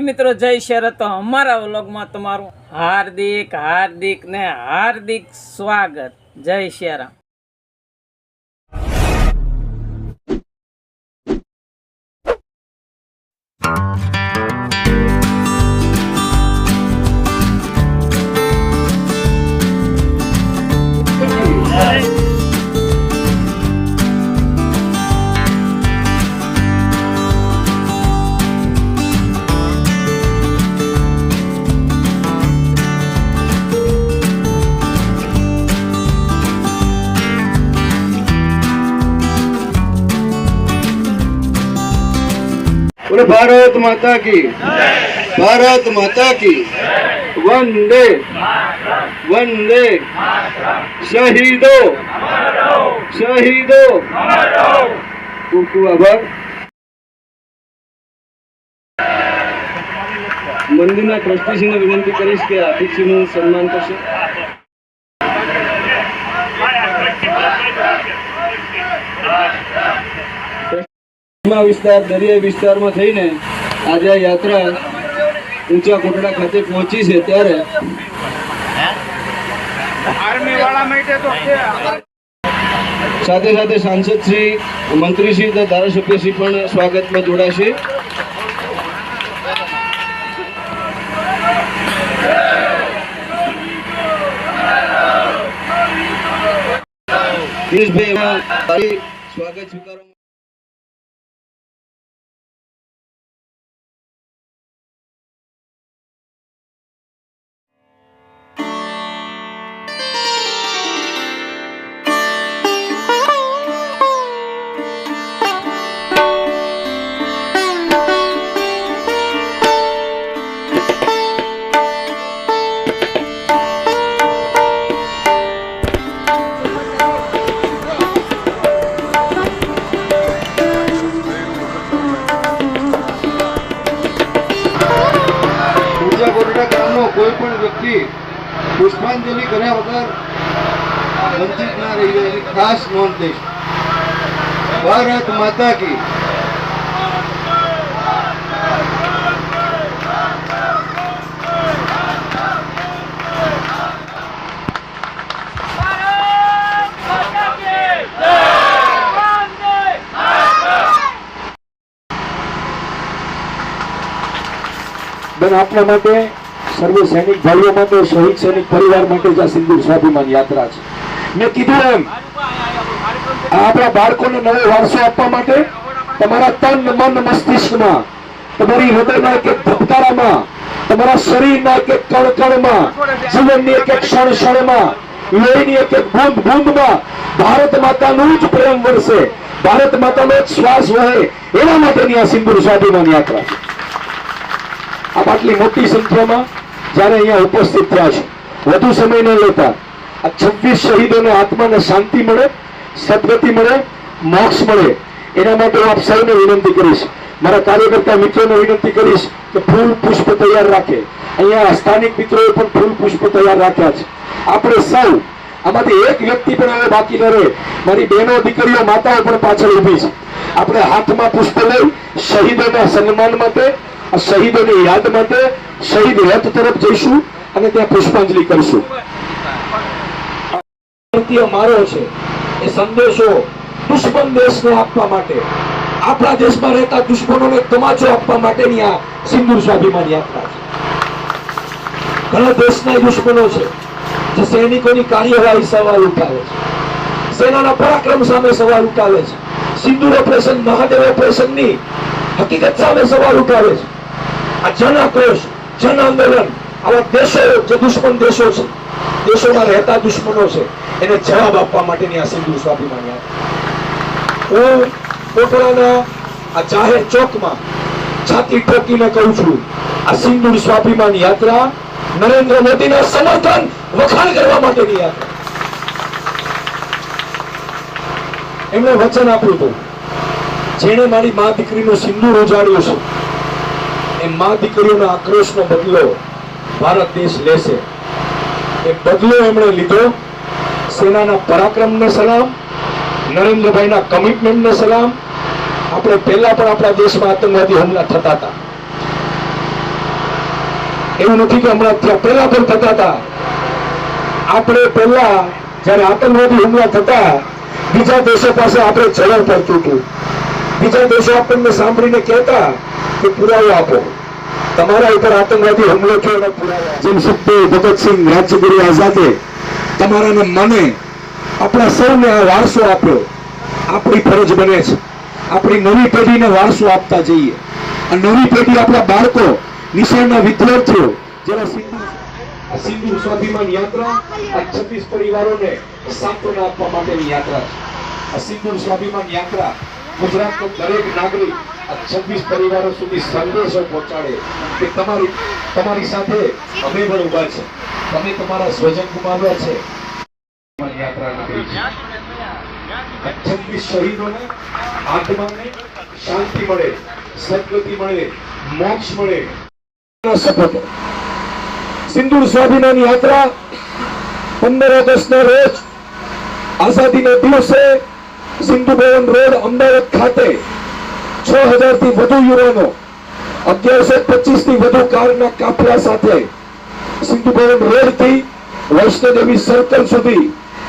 મિત્રો જય શેર તો અમારા વ્લોગમાં તમારું હાર્દિક હાર્દિક ને હાર્દિક સ્વાગત. જય શેરામ બોલે, ભારત માતા કી. ભારત માતા કી. વંદે. વંદે. શહીદો. શહીદો. ખૂબ ખૂબ આભાર. મંદિરના ટ્રસ્ટીશ્રીને વિનંતી કરીશ કે આતિથ્યનું સન્માન કરશે. સીમા વિસ્તાર દરિયાઈ વિસ્તારમાં થઈને આજે આ યાત્રા ઊંચા કોટડા ખાતે પહોંચી છે ત્યારે સાથે સાથે સાંસદ શ્રી મંત્રી શ્રી તથા ધારાસભ્ય શ્રી પણ સ્વાગતમાં જોડાશે. સ્વાગત સ્વીકારો વગર વંચિત ના રહી જાય એની ખાસ નોંધ લઈશ. ભારત માતા કી. બેન આપણા માટે સર્વે સૈનિક ભાઈઓ માટે, શહીદ સૈનિક પરિવાર માટે જ આ સિંદૂર સ્વાભિમાન યાત્રા છે. મેં કીધું એમ, આપણા બાળકોને નવો વારસો આપવા માટે તમારા તન, મન, મસ્તિષ્કમાં, તમારી હૃદયના એક ધબકારામાં, તમારા શરીરના એક કણકણમાં, જીવનની એક એક ક્ષણ ક્ષણમાં લોહીની એક એક બૂંદ બૂંદમાં ભારત માતાનું જ પ્રેમ વરસે, ભારત માતાનો જ શ્વાસ વહે, એના માટેની આ સિંદૂર સ્વાભિમાન યાત્રા આપ આટલી મોટી સંખ્યામાં જ્યારે અહીંયા ઉપસ્થિત થયા છે. વધુ સમય ન લેતા આ છવ્વીસ શહીદોને આત્માને શાંતિ મળે, સદગતિ મળે, મોક્ષ મળે. એના માટે હું આપ સૌને વિનંતી કરીશ. મારા કાર્યકર્તા મિત્રોને વિનંતી કરીશ કે ફૂલ પુષ્પ તૈયાર રાખે. અહીંયા સ્થાનિક મિત્રોએ પણ ફૂલ પુષ્પ તૈયાર રાખ્યા છે. આપણે સૌ, આમાંથી એક વ્યક્તિ પણ હવે બાકી ન રહે. મારી બહેનો, દીકરીઓ, માતાઓ પણ પાછળ ઊભી છે. આપણે હાથમાં પુષ્પ લઈ શહીદોના સન્માન માટે શહીદોની યાદ માટે શહીદ રથ તરફ જઈશું અને ત્યાં પુષ્પાંજલિ કરશું. મારો છે એ સંદેશો દુશ્મન દેશને આપવા માટે, આપણા દેશમાં રહેતા દુશ્મનોને તમાચો આપવા માટેની આ સિંદુર સ્વાભિમાન યાત્રા છે. ઘણા દેશના દુશ્મનો છે જે સૈનિકોની કાર્યવાહી સવાલ ઉઠાવે છે. સેનાના પરાક્રમ સામે સવાલ ઉઠાવે છે. સિંદુર ઓપરેશન, મહાદેવ ઓપરેશનની હકીકત સામે સવાલ ઉઠાવે છે. આ જન આક્રોશ જન આંદોલન આવા દેશો, જે દુશ્મન દેશો છે, દેશોમાં રહેતા દુશ્મનો છે, એને જવાબ આપવા માટેની આ સિંધુ સ્વાભિમાન યાત્રા હું કોટડાના આ જાહેર ચોકમાં છાતી ઠોકીને કહું છું, આ સિંધુ સ્વાભિમાન યાત્રા નરેન્દ્ર મોદીના સમર્થન વખાણ કરવા માટેની યાત્રા. એમણે વચન આપ્યું હતું, જેણે મારી મા દીકરીનું સિંદૂર ઉજાડ્યું છે. એ મા દીકરીઓના આક્રોશનો બદલો ભારત દેશ લેશે. એ બદલો એમણે લીધો સેનાના પરાક્રમને સલામ, નરેન્દ્રભાઈના કમિટમેન્ટને સલામ. આપણે પહેલા પણ આપણા દેશમાં આતંકવાદી હુમલા થતા હતા. એવું નથી કે હમણાં ત્યાં પહેલા પણ થતા હતા. આપણે પહેલા જ્યારે આતંકવાદી હુમલા થતા, બીજા દેશો પાસે આપણે જવું પડતું હતું. બીજા દેશો આપણને સાંભળીને કહેતા કે પુરાવો આપો. તમારા ઉપર આતંકવાદી હુમલો થયો. જેમ સુખદેવ ભગતસિંહ રાજ્યગુરુ આઝાદે તમારાને મને આપણા સૌને આ વારસો આપ્યો. આપણી ફરજ બને છે. આપણી નવી પેઢીને વારસો આપતા જઈએ. આ નવી પેઢી આપણા બાળકો, નિશાળના વિદ્યાર્થીઓ, જેના સિંધુ સિંધુ સ્વાભિમાન યાત્રા આ છત્રીસ પરિવારોને સાંત્વના આપવા માટેની યાત્રા છે. આ સિંધુ સ્વાભિમાન યાત્રા ગુજરાતનો દરેક નાગરિક આ છવ્વીસ પરિવારો સુધી સંદેશો પહોંચાડે કે તમારી તમારી સાથે અમે પણ ઊભા છે. તમે તમારા સ્વજન ગુમાવ્યા છે. યાત્રા છે. છવ્વીસ શહીદોને શાંતિ મળે, સદગતિ મળે, મોક્ષ મળે. શપથ સિંદૂર યાત્રા પંદર ઓગસ્ટના રોજ આઝાદીના દિવસે સિંધુ ભવન રોડ, અમદાવાદ ખાતે છ હજારથી વધુ યુવાનો, અગિયારસો પચીસથી વધુ કારના કાફલા સાથે સિંધુ ભવન રોડથી વૈષ્ણોદેવી સર્કલ સુધી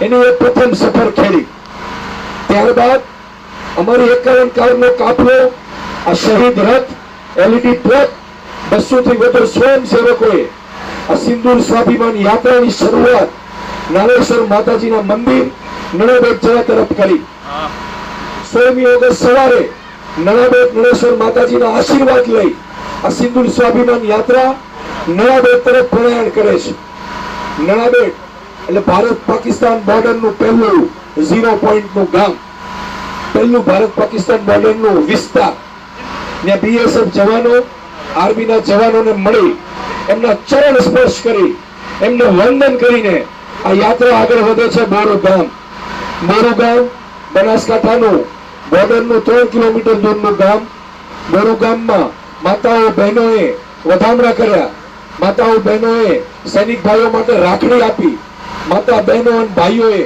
એની એક પ્રથમ સફર ખેડી. ત્યારબાદ અમારી એકાવન કારનો કાફલો, આ શહીદ રથ એલઈડી ટ્રક બસો થી વધુ સ્વયંસેવકોએ આ સિંદૂર સ્વાભિમાન યાત્રાની શરૂઆત નારેશ્વર માતાજીના મંદિર, નણાબેટ જવા તરફ કરી. સોળમી ઓગસ્ટ સવારે નણાબેટ નળેશ્વર માતાજીના આશીર્વાદ લઈ આ સિંધુ સ્વાભિમાન યાત્રા નણાબેટ તરફ પ્રયાણ કરે છે. નણાબેટ એટલે ભારત પાકિસ્તાન બોર્ડરનું પહેલું ઝીરો પોઈન્ટનું ગામ. પહેલું ભારત પાકિસ્તાન બોર્ડરનું વિસ્તાર. ત્યાં બીએસએફ જવાનો, આર્મીના જવાનોને મળી, એમના ચરણ સ્પર્શ કરી, એમને વંદન કરીને આ યાત્રા આગળ વધે છે બોરો ગામ. બોરો ગામ બનાસકાંઠાનું બોર્ડરનું ત્રણ કિલોમીટર દૂરનું ગામ બોરો ગામમાં માતાઓ બહેનોએ વધામણા કર્યા. માતાઓ બહેનોએ સૈનિક ભાઈઓ માટે રાખડી આપી. માતા બહેનો અને ભાઈઓએ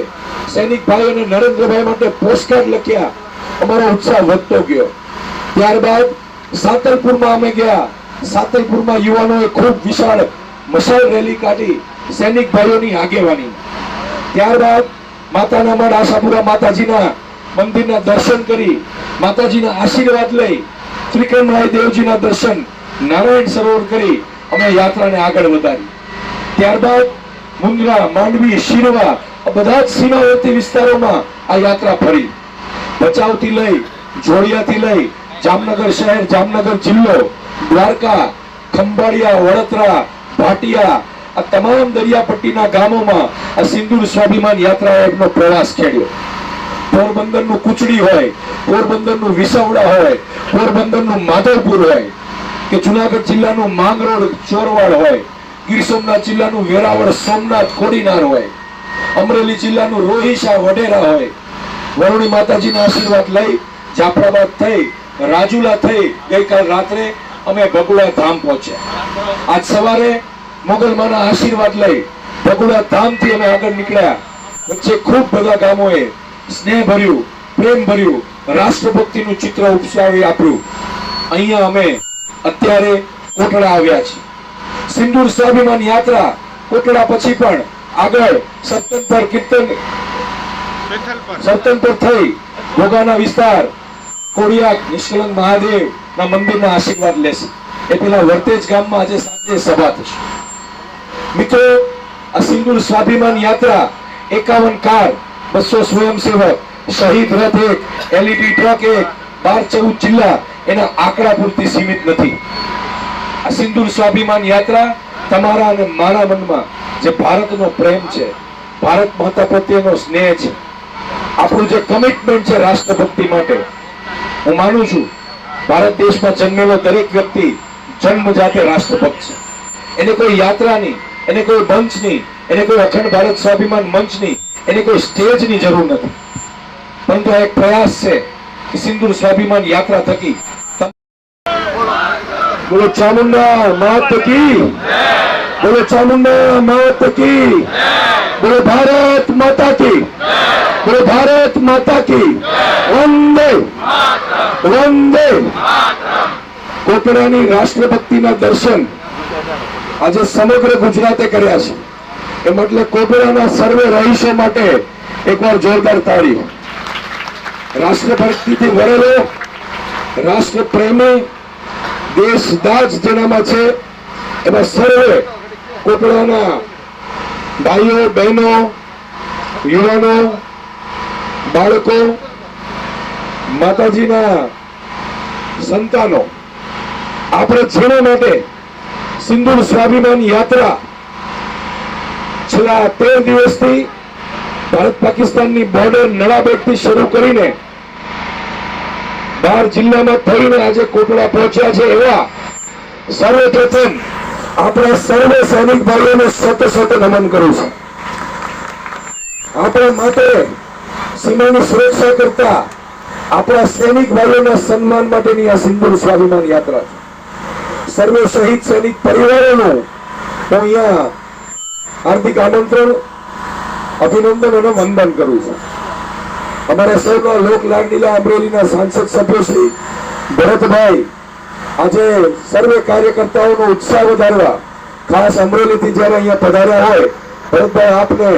સૈનિક ભાઈઓ અને નરેન્દ્રભાઈ માટે પોસ્ટકાર્ડ લખ્યા. અમારો ઉત્સાહ વધતો ગયો. ત્યારબાદ સાતલપુરમાં અમે ગયા. સાતલપુરમાં યુવાનોએ ખૂબ વિશાળ મશાલ રેલી કાઢી સૈનિક ભાઈઓની આગેવાની. ત્યારબાદ માતાના મઢ આશાપુરા માતાજીના મંદિરના દર્શન કરી માતાજીના આશીર્વાદ લઈ ત્રિકમરાય દેવજીના દર્શન નારાયણ સરોવર કરી અમે યાત્રાને આગળ વધારી. ત્યારબાદ મુંદ્રા, માંડવી, શિરવા બધા જ સીમાવર્તી વિસ્તારોમાં આ યાત્રા ફરી. ભચાઉથી લઈ, જોડિયાથી લઈ, જામનગર શહેર, જામનગર જિલ્લો, દ્વારકા, ખંભાળિયા, વડોદરા, ભાટિયા આ તમામ દરિયાપટ્ટીના ગામોમાં આ સિંદૂર સ્વાભિમાન યાત્રાનો પ્રવાસ ખેડ્યો. પોરબંદરનું કુચડી હોય, પોરબંદરનું વિસવડા હોય, પોરબંદરનું માધવપુર હોય, કે જુનાગઢ જિલ્લાનું માંગરોળ ચોરવાડ હોય, ગીર સોમનાથ જિલ્લાનું વેરાવળ સોમનાથ કોડીનાર હોય, અમરેલી જિલ્લાનું રોહિશા વડેરા હોય વરુણી માતાજીના આશીર્વાદ લઈ જાફરાબાદ થઈ, રાજુલા થઈ ગઈકાલ રાત્રે અમે ભગુડા ધામ પહોંચ્યા. આજ સવારે મોગલમાના આશીર્વાદ લઈ ભગુડા ધામથી અમે આગળ નીકળ્યા. વચ્ચે ખૂબ બધા ગામોએ સ્નેહ ભર્યું પ્રેમ ભર્યું રાષ્ટ્રભક્તિનું ચિત્ર ઉપસાવી આપ્યું. અહીંયા અમે અત્યારે કોટડા આવ્યા છીએ. સિંદૂર સ્વાભિમાન યાત્રા કોટડા પછી પણ આગળ સત્તનપર કીર્તન સત્તનપર થઈ ભોગાના વિસ્તાર કોડિયાક નિષ્કલંક મહાદેવ ના મંદિરના આશીર્વાદ લેશે. એ પેલા વર્તેજ ગામમાં આજે સાંજે સભા થશે. મિત્રો, આ સિંદૂર સ્વાભિમાન યાત્રા, એકાવન કાર, બસો સ્વયંસેવક, શહીદ રથ એક એલઈડી ટ્રક એક, બાર ચૌદ જિલ્લા, એના આંકડા પૂરતી સીમિત નથી. આ સિંદુર સ્વાભિમાન યાત્રા તમારા અને મારા મનમાં જે ભારતનો પ્રેમ છે, ભારત માતા પ્રત્યેનો સ્નેહ છે, આપણું જે કમિટમેન્ટ છે રાષ્ટ્રભક્તિ માટે, હું માનું છું, ભારત દેશમાં જન્મેલો દરેક વ્યક્તિ જન્મ જાતે રાષ્ટ્રભક્ત છે. એને કોઈ યાત્રાની એને કોઈ મંચ નહીં. એને કોઈ અખંડ ભારત સ્વાભિમાન મંચની એને કોઈ સ્ટેજની જરૂર નથી. પરંતુ એક પ્રયાસ છે કે સિંદૂર સ્વાભિમાન યાત્રા થકી બોલો, ચામુંડા માત કી બોલો, ચામુંડા માત કી બોલો, ભારત માતા કી. બોલો, ભારત માતા કી. વંદે. વંદે. કોટડાની રાષ્ટ્રભક્તિના દર્શન આજે સમગ્ર ગુજરાતે કર્યા છે. એમ એટલે કોબરાના સર્વે રહીશો માટે એકવાર જોરદાર તાળી રાષ્ટ્રભક્તિથી વરેલો રાષ્ટ્ર પ્રેમી દેશદાજ જેનામાં છે, એમાં સર્વે કોપડાના ભાઈઓ, બહેનો, યુવાનો, બાળકો, માતાજીના સંતાનો. આપણે જેના માટે સિંદૂર સ્વાભિમાન યાત્રા છેલ્લા તેર દિવસથી ભારત પાકિસ્તાનની બોર્ડર નડાબેટથી શરૂ કરીને બાર જિલ્લામાં થઈને આજે કોટડા પહોંચ્યા છે એવા સર્વપ્રથમ આપણા સર્વ સૈનિક ભાઈઓને સત સત નમન કરું છું. આપણા માટે સીમાની સુરક્ષા કરતા આપણા સૈનિક ભાઈઓના સન્માન માટેની આ સિંદુર સ્વાભિમાન યાત્રા છે. સર્વે શહીદ સૈનિક પરિવારોનું હું અહીંયા હાર્દિક આમંત્રણ, અભિનંદન અને વંદન કરું છું. અમારા સૌના લોક લાડલીલા અમરેલીના સાંસદ સભ્ય શ્રી ભરતભાઈ, આજે સર્વે કાર્યકર્તાઓનો ઉત્સાહ વધારવા ખાસ અમરેલીથી જ્યારે અહીંયા પધાર્યા હોય, ભરતભાઈ આપને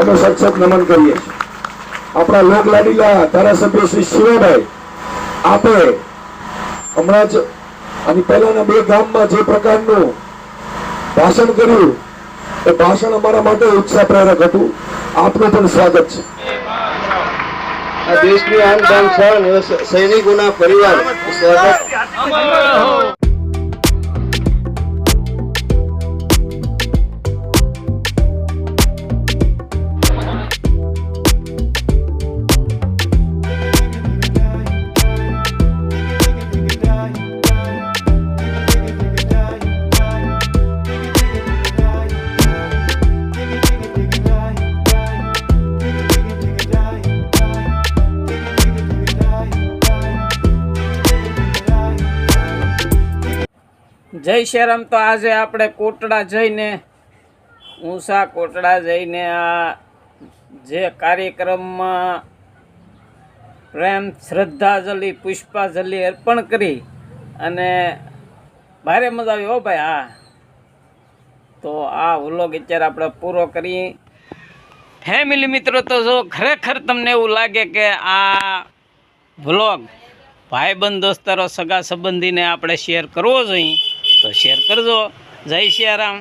અમે સચોટ નમન કરીએ છીએ. આપણા લોક લાડીલા ધારાસભ્ય શ્રી શિવાભાઈ, આપે હમણાં જ આની પહેલાના બે ગામમાં જે પ્રકારનું ભાષણ કર્યું એ ભાષણ અમારા માટે ઉત્સાહ પ્રેરક હતું. આપનું પણ સ્વાગત છે. આ દેશની આમ સૈનિકોના પરિવાર સ્વાગત. જય શ્રીરામ તો આજે આપણે કોટડા જઈને ઊંસા કોટડા જઈને આ જે કાર્યક્રમમાં પ્રેમ, શ્રદ્ધાંજલિ, પુષ્પાંજલિ અર્પણ કરી અને ભારે મજા આવી હો ભાઈ, હા. તો આ વ્લોગ અત્યારે આપણે પૂરો કરી. ફેમિલી મિત્રો, તો જો ખરેખર તમને એવું લાગે કે આ વ્લોગ ભાઈબંધ, દોસ્તારો, સગા સંબંધીને આપણે શેર કરવો જોઈએ તો શેર કરજો. જય સિયારામ